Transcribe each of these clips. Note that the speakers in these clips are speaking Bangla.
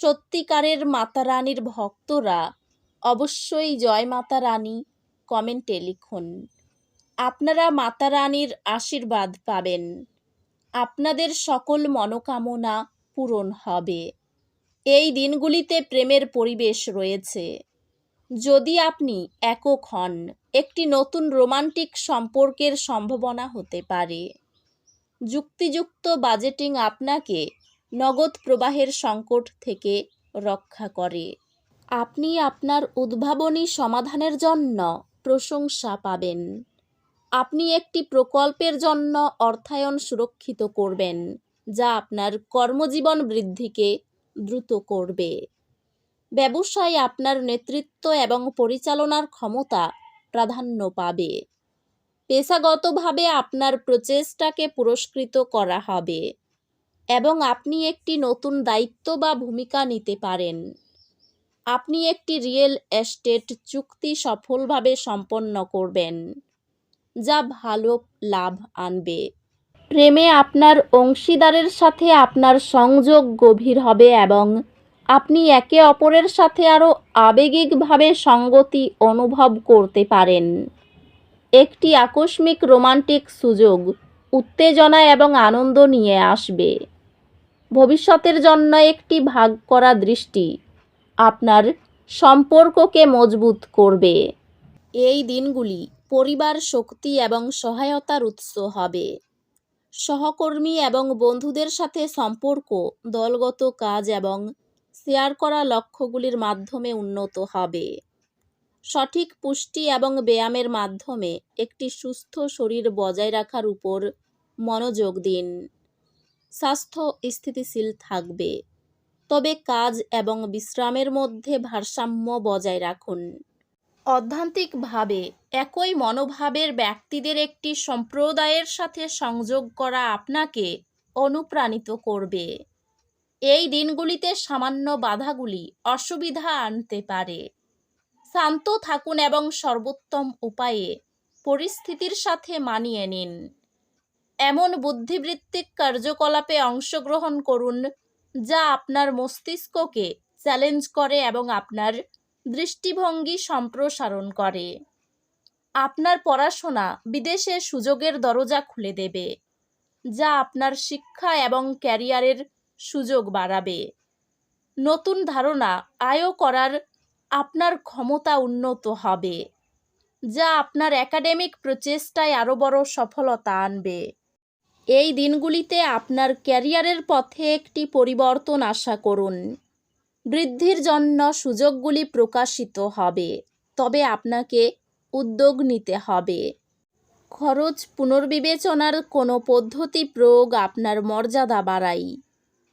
সত্যিকারের মাতা রানীর ভক্তরা অবশ্যই জয় মাতা রানী কমেন্টে লিখুন। আপনারা মাতা রানীর আশীর্বাদ পাবেন। আপনাদের সকল মনোকামনা পূরণ হবে। এই দিনগুলিতে প্রেমের পরিবেশ রয়েছে। যদি আপনি একক হন, একটি নতুন রোমান্টিক সম্পর্কের সম্ভাবনা হতে পারে। যুক্তিযুক্ত বাজেটিং আপনাকে নগদ প্রবাহের সংকট থেকে রক্ষা করে। আপনি আপনার উদ্ভাবনী সমাধানের জন্য প্রশংসা পাবেন। আপনি একটি প্রকল্পের জন্য অর্থায়ন সুরক্ষিত করবেন, যা আপনার কর্মজীবন বৃদ্ধিকে দ্রুত করবে। ব্যবসায় আপনার নেতৃত্ব এবং পরিচালনার ক্ষমতা প্রাধান্য পাবে। পেশাগতভাবে আপনার প্রচেষ্টাকে পুরস্কৃত করা হবে। এবং আপনি একটি নতুন দায়িত্ব বা ভূমিকা নিতে পারেন। আপনি একটি রিয়েল এস্টেট চুক্তি সফলভাবে সম্পন্ন করবেন, যা ভালো লাভ আনবে। প্রেমে আপনার অংশীদারের সাথে আপনার সংযোগ গভীর হবে এবং আপনি একে অপরের সাথে আরও আবেগিকভাবে সঙ্গতি অনুভব করতে পারেন। একটি আকস্মিক রোমান্টিক সুযোগ উত্তেজনা এবং আনন্দ নিয়ে আসবে। ভবিষ্যতের জন্য একটি ভাগ করা দৃষ্টি আপনার সম্পর্ককে মজবুত করবে। এই দিনগুলি পরিবার শক্তি এবং সহায়তার উৎস হবে। সহকর্মী এবং বন্ধুদের সাথে সম্পর্ক, দলগত কাজ এবং শেয়ার করা লক্ষ্যগুলির মাধ্যমে উন্নত হবে। সঠিক পুষ্টি এবং ব্যায়ামের মাধ্যমে একটি সুস্থ শরীর বজায় রাখার উপর মনোযোগ দিন। স্বাস্থ্য স্থিতিশীল থাকবে। তবে কাজ এবং বিশ্রামের মধ্যে ভারসাম্য বজায় রাখুন। অধ্যান্তিকভাবে, একই মনোভাবের ব্যক্তিদের একটি সম্প্রদায়ের সাথে সংযোগ করা আপনাকে অনুপ্রাণিত করবে। এই দিনগুলিতে সামান্য বাধাগুলি অসুবিধা আনতে পারে। শান্ত থাকুন এবং সর্বোত্তম উপায়ে পরিস্থিতির সাথে মানিয়ে নিন। এমন বুদ্ধিবৃত্তিক কার্যকলাপে অংশগ্রহণ করুন, যা আপনার মস্তিষ্ককে চ্যালেঞ্জ করে এবং আপনার দৃষ্টিভঙ্গি সম্প্রসারণ করে। আপনার পড়াশোনা বিদেশে সুযোগের দরজা খুলে দেবে, যা আপনার শিক্ষা এবং ক্যারিয়ারের সুযোগ বাড়াবে। নতুন ধারণা আয় করার আপনার ক্ষমতা উন্নত হবে, যা আপনার একাডেমিক প্রচেষ্টায় আরও বড় সফলতা আনবে। এই দিনগুলিতে আপনার ক্যারিয়ারের পথে একটি পরিবর্তন আশা করুন। বৃদ্ধির জন্য সুযোগগুলি প্রকাশিত হবে, তবে আপনাকে উদ্যোগ নিতে হবে। খরচ পুনর্বিবেচনার কোনো পদ্ধতি প্রয়োগ আপনার মর্যাদা বাড়ায়,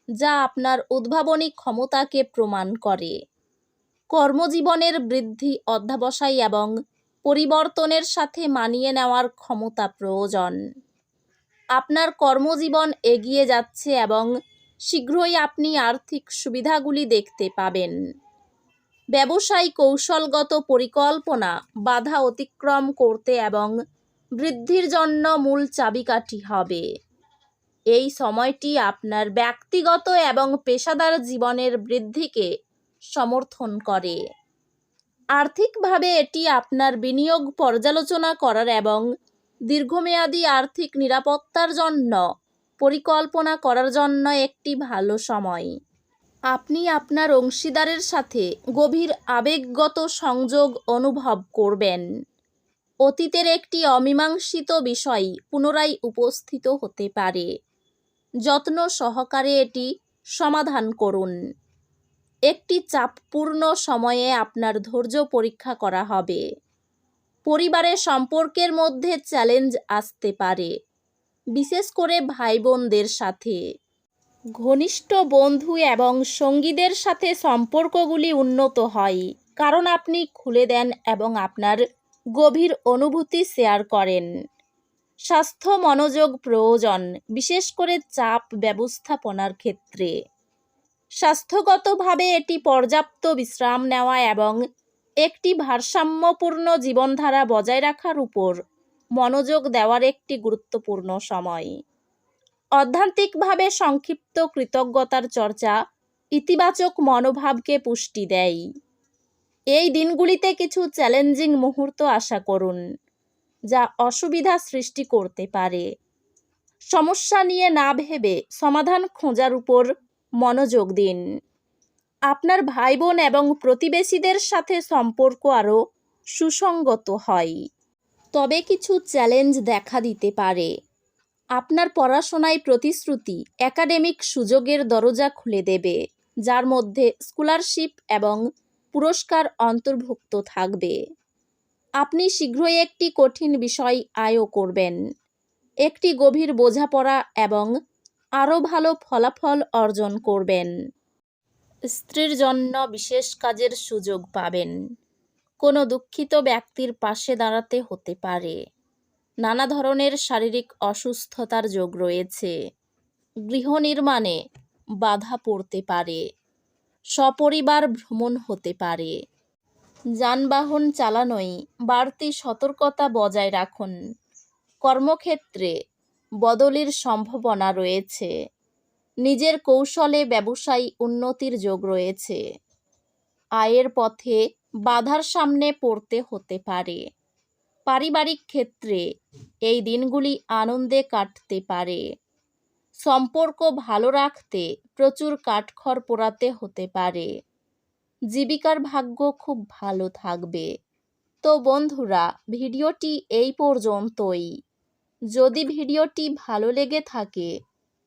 যা আপনার উদ্ভাবনী ক্ষমতাকে প্রমাণ করে। কর্মজীবনের বৃদ্ধি অধ্যাবসায় এবং পরিবর্তনের সাথে মানিয়ে নেওয়ার ক্ষমতা প্রয়োজন। আপনার কর্মজীবন এগিয়ে যাচ্ছে এবং শীঘ্রই আপনি আর্থিক সুবিধাগুলি দেখতে পাবেন। ব্যবসায় কৌশলগত পরিকল্পনা বাধা অতিক্রম করতে এবং বৃদ্ধির জন্য মূল চাবিকাঠি হবে। এই সময়টি আপনার ব্যক্তিগত এবং পেশাদার জীবনের বৃদ্ধিকে সমর্থন করে। আর্থিকভাবে এটি আপনার বিনিয়োগ পর্যালোচনা করার এবং দীর্ঘমেয়াদী আর্থিক নিরাপত্তার জন্য পরিকল্পনা করার জন্য একটি ভালো সময়। আপনি আপনার অংশীদারের সাথে গভীর আবেগগত সংযোগ অনুভব করবেন। অতীতের একটি অমীমাংসিত বিষয় পুনরায় উপস্থিত হতে পারে। যত্ন সহকারে এটি সমাধান করুন। একটি চাপপূর্ণ সময়ে আপনার ধৈর্য পরীক্ষা করা হবে। পরিবারের সম্পর্কের মধ্যে চ্যালেঞ্জ আসতে পারে। বিশেষ করে ভাই বোনদের সাথে। ঘনিষ্ঠ বন্ধু এবং সঙ্গীদের সাথে সম্পর্কগুলি উন্নত হয়। কারণ আপনি খুলে দেন এবং আপনার গভীর অনুভূতি শেয়ার করেন। স্বাস্থ্য মনোযোগ প্রয়োজন, বিশেষ করে চাপ ব্যবস্থাপনার ক্ষেত্রে। স্বাস্থ্যগতভাবে এটি পর্যাপ্ত বিশ্রাম নেওয়া এবং একটি ভারসাম্যপূর্ণ জীবনধারা বজায় রাখার উপর মনোযোগ দেওয়ার একটি গুরুত্বপূর্ণ সময়। অধ্যান্তিকভাবে সংক্ষিপ্ত কৃতজ্ঞতার চর্চা ইতিবাচক মনোভাবকে পুষ্টি দেয়। এই দিনগুলিতে কিছু চ্যালেঞ্জিং মুহূর্ত আশা করুন, যা অসুবিধা সৃষ্টি করতে পারে। সমস্যা নিয়ে না ভেবে সমাধান খোঁজার উপর মনোযোগ দিন। আপনার ভাই বোন এবং প্রতিবেশীদের সাথে সম্পর্ক আরও সুসংগত হয়। তবে কিছু চ্যালেঞ্জ দেখা দিতে পারে। আপনার পড়াশোনায় প্রতিশ্রুতি একাডেমিক সুযোগের দরজা খুলে দেবে, যার মধ্যে স্কলারশিপ এবং পুরস্কার অন্তর্ভুক্ত থাকবে। আপনি শীঘ্রই একটি কঠিন বিষয় আয়ও করবেন। একটি গভীর বোঝাপড়া এবং আরও ভালো ফলাফল অর্জন করবেন। স্ত্রীর জন্য বিশেষ কাজের সুযোগ পাবেন। কোনো দুঃখিত ব্যক্তির পাশে দাঁড়াতে হতে পারে। নানা ধরনের শারীরিক অসুস্থতার যোগ রয়েছে। গৃহ নির্মাণে বাধা পড়তে পারে। সপরিবার ভ্রমণ হতে পারে। যানবাহন চালানোয় বাড়তি সতর্কতা বজায় রাখুন। কর্মক্ষেত্রে বদলির সম্ভাবনা রয়েছে। নিজের কৌশলে ব্যবসায়ী উন্নতির যোগ রয়েছে। আয়ের পথে বাধার সামনে পড়তে হতে পারে। পারিবারিক ক্ষেত্রে এই দিনগুলি আনন্দে কাটতে পারে। সম্পর্ক ভালো রাখতে প্রচুর কাঠখড় পোড়াতে হতে পারে। জীবিকার ভাগ্য খুব ভালো থাকবে। তো বন্ধুরা, ভিডিওটি এই পর্যন্তই। যদি ভিডিওটি ভালো লেগে থাকে